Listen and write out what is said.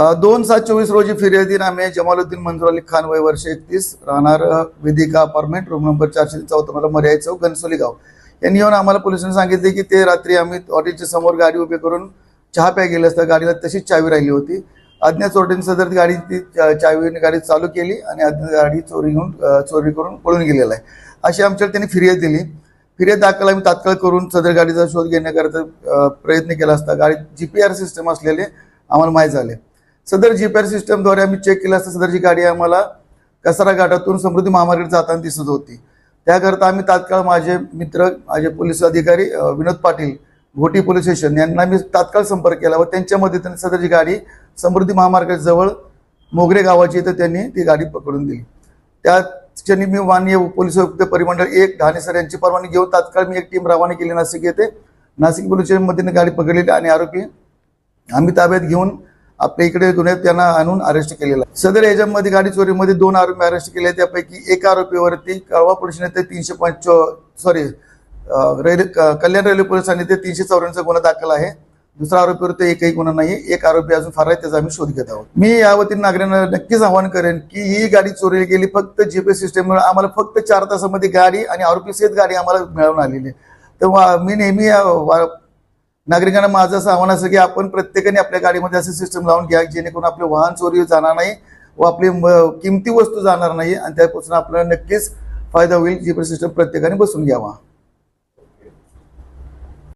दोन सात चोवीस रोजी फिर्यादीनामे जमालुद्दीन मंजूर अली खान वय वर्ष एकतीस राहणार विधिका वेदिका अपार्टमेंट रूम नंबर चारशे चौथा मर्याय चौक घनसोली गाव. यांनी येऊन आम्हाला पोलिसांनी सांगितले की ते रात्री आम्ही हॉटेलच्या समोर गाडी उभी करून चहा प्या गेले असता गाडीला तशीच चावी राहिली होती. अज्ञात चोरटीने सदर गाडी ती चावीने गाडी चालू केली आणि अज्ञात गाडी चोरी घेऊन चोरी करून पळून गेलेला आहे. अशी आमच्याकडे त्यांनी फिर्याद दिली. फिर्याद दाखल आम्ही तात्काळ करून सदर गाडीचा शोध घेण्याकरता प्रयत्न केला असता. गाडी जी पी आर सिस्टम असलेले आम्हाला माहीत झाले. सदर जी पी आर सिस्टमद्वारे आम्ही चेक केलं असता. सदरची गाडी आम्हाला कसारा घाटातून समृद्धी महामार्गात जाताना दिसत होती. त्याकरता आम्ही तात्काळ माझे मित्र माझे पोलीस अधिकारी विनोद पाटील घोटी पोलीस स्टेशन यांना मी तात्काळ संपर्क केला व त्यांच्या मदतीने सदरची गाडी समृद्धी महामार्गाजवळ मोगरे गावाची इथं त्यांनी ती गाडी पकडून दिली. त्या क्षणी मी माननीय पोलीस आयुक्त परिमंडळ एक ढाणे सर यांची परवानगी घेऊन तात्काळ मी एक टीम रवाना केली नाशिक येथे. नाशिक पोलीस स्टेशनमध्ये गाडी पकडलेली आणि आरोपी आम्ही ताब्यात घेऊन आपल्या इकडे धुण्यात त्यांना आणून अरेस्ट केलेला आहे. सदर याच्यामध्ये गाडी चोरीमध्ये दोन आरोपी अरेस्ट केले त्यापैकी एक आरोपीवरती कळवा पोलीस ते तीनशे पंच सॉरी रेल्वे कल्याण रेल्वे पोलिसांनी ते तीनशे चौऱ्याण्णवचा गुन्हा दाखल आहे दुसरा आरोपीवर ते एकही गुन्हा नाही एक आरोपी अजून फार आहे त्याचा आम्ही शोध घेत आहोत मी या वतीने नागरिकांना नक्कीच आवाहन करेन की ही गाडी चोरीला गेली फक्त जीपीएस सिस्टममुळे आम्हाला फक्त चार तासामध्ये गाडी आणि आरोपी सहित गाडी आम्हाला मिळवून आलेली आहे. तेव्हा मी नेहमी वा- नागरिकांना माझं असं आव्हान असं की आपण प्रत्येकाने आपल्या गाडीमध्ये असं सिस्टम लावून घ्या जेणेकरून आपले वाहन चोरी जाणार नाही व आपली म- किमती वस्तू जाणार नाही आणि त्यापासून आपल्याला नक्कीच फायदा होईल जी सिस्टम प्रत्येकाने बसून घ्यावा.